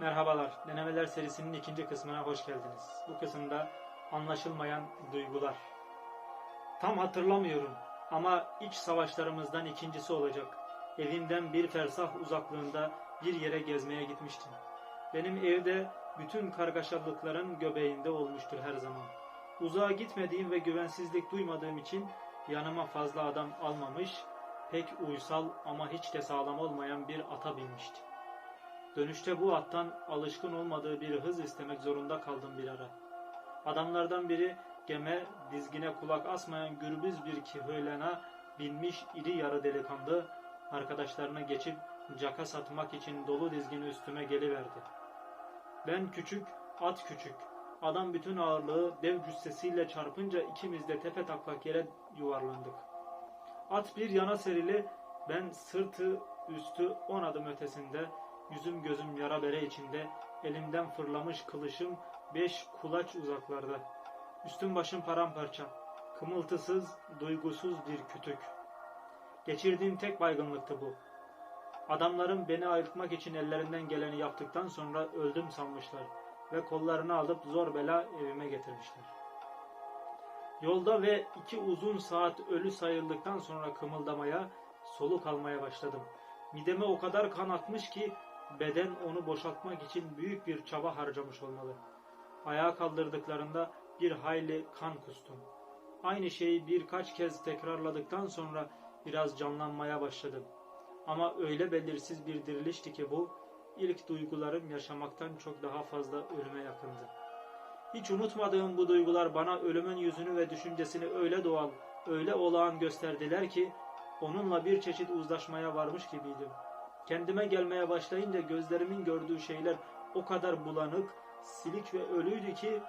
Merhabalar, Denemeler serisinin ikinci kısmına hoş geldiniz. Bu kısımda anlaşılmayan duygular. Tam hatırlamıyorum ama iç savaşlarımızdan ikincisi olacak. Evimden bir fersah uzaklığında bir yere gezmeye gitmiştim. Benim evde bütün kargaşalıkların göbeğinde olmuştur her zaman. Uzağa gitmediğim ve güvensizlik duymadığım için yanıma fazla adam almamış, pek uysal ama hiç de sağlam olmayan bir ata binmiştim. Dönüşte bu attan alışkın olmadığı bir hız istemek zorunda kaldım bir ara. Adamlardan biri geme dizgine kulak asmayan gürbüz bir kihlena binmiş iri yarı delikanlı arkadaşlarına geçip caka satmak için dolu dizgin üstüme geliverdi. Ben küçük, at küçük. Adam bütün ağırlığı dev cüssesiyle çarpınca ikimiz de tepe taklak yere yuvarlandık. At bir yana serili, ben sırtı üstü on adım ötesinde, yüzüm gözüm yara bere içinde, elimden fırlamış kılıçım beş kulaç uzaklarda. Üstüm başım paramparça, kımıltısız, duygusuz bir kütük. Geçirdiğim tek baygınlıktı bu. Adamlarım beni ayıltmak için ellerinden geleni yaptıktan sonra öldüm sanmışlar ve kollarını alıp zor bela evime getirmişler. Yolda ve iki uzun saat ölü sayıldıktan sonra kımıldamaya, soluk almaya başladım. Mideme o kadar kan akmış ki beden onu boşaltmak için büyük bir çaba harcamış olmalı. Ayağa kaldırdıklarında bir hayli kan kustum. Aynı şeyi birkaç kez tekrarladıktan sonra biraz canlanmaya başladım. Ama öyle belirsiz bir dirilişti ki bu, ilk duygularım yaşamaktan çok daha fazla ölüme yakındı. Hiç unutmadığım bu duygular bana ölümün yüzünü ve düşüncesini öyle doğal, öyle olağan gösterdiler ki onunla bir çeşit uzlaşmaya varmış gibiydim. Kendime gelmeye başlayınca gözlerimin gördüğü şeyler o kadar bulanık, silik ve ölüydü ki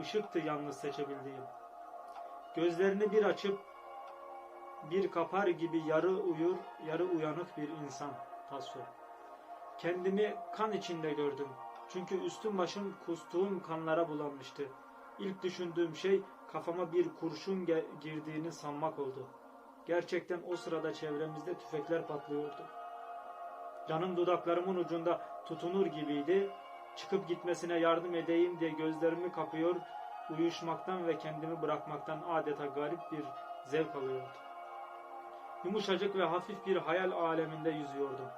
ışıktı yalnız seçebildiğim. Gözlerini bir açıp bir kapar gibi yarı uyur, yarı uyanık bir insan Tasso. Kendimi kan içinde gördüm. Çünkü üstüm başım kustuğum kanlara bulanmıştı. İlk düşündüğüm şey kafama bir kurşun girdiğini sanmak oldu. Gerçekten o sırada çevremizde tüfekler patlıyordu. Canım dudaklarımın ucunda tutunur gibiydi. Çıkıp gitmesine yardım edeyim diye gözlerimi kapıyor, uyuşmaktan ve kendimi bırakmaktan adeta garip bir zevk alıyordu. Yumuşacık ve hafif bir hayal aleminde yüzüyordum.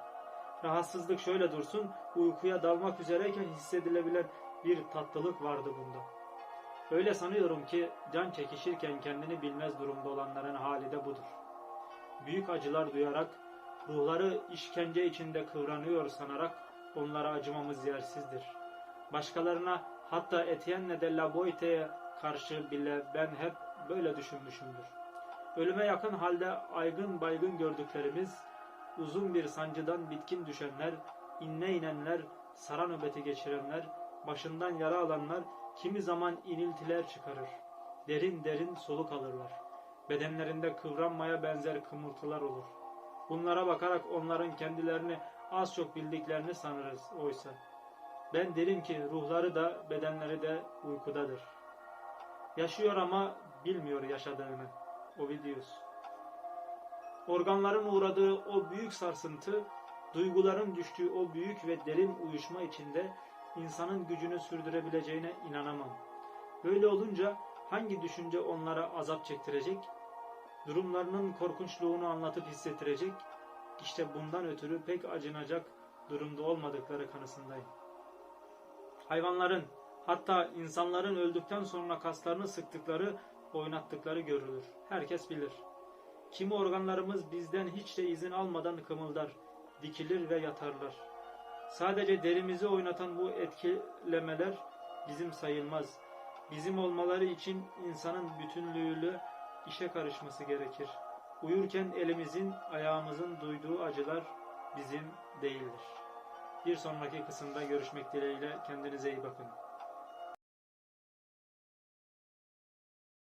Rahatsızlık şöyle dursun, uykuya dalmak üzereyken hissedilebilen bir tatlılık vardı bunda. Öyle sanıyorum ki can çekişirken kendini bilmez durumda olanların hali de budur. Büyük acılar duyarak, ruhları işkence içinde kıvranıyor sanarak onlara acımamız yersizdir. Başkalarına hatta Etienne de la Boite'ye karşı bile ben hep böyle düşünmüşümdür. Ölüme yakın halde aygın baygın gördüklerimiz, uzun bir sancıdan bitkin düşenler, inne inenler, sara nöbeti geçirenler, başından yara alanlar kimi zaman iniltiler çıkarır. Derin derin soluk alırlar. Bedenlerinde kıvranmaya benzer kımıltılar olur. Bunlara bakarak onların kendilerini az çok bildiklerini sanırız oysa. Ben derim ki ruhları da bedenleri de uykudadır. Yaşıyor ama bilmiyor yaşadığını. Ovidius. Organların uğradığı o büyük sarsıntı, duyguların düştüğü o büyük ve derin uyuşma içinde insanın gücünü sürdürebileceğine inanamam. Böyle olunca hangi düşünce onlara azap çektirecek? Durumlarının korkunçluğunu anlatıp hissettirecek? İşte bundan ötürü pek acınacak durumda olmadıkları kanısındayım. Hayvanların, hatta insanların öldükten sonra kaslarını sıktıkları, oynattıkları görülür. Herkes bilir. Kimi organlarımız bizden hiç de izin almadan kımıldar, dikilir ve yatarlar. Sadece derimizi oynatan bu etkilemeler bizim sayılmaz. Bizim olmaları için insanın bütünlüğüyle işe karışması gerekir. Uyurken elimizin, ayağımızın duyduğu acılar bizim değildir. Bir sonraki kısımda görüşmek dileğiyle kendinize iyi bakın.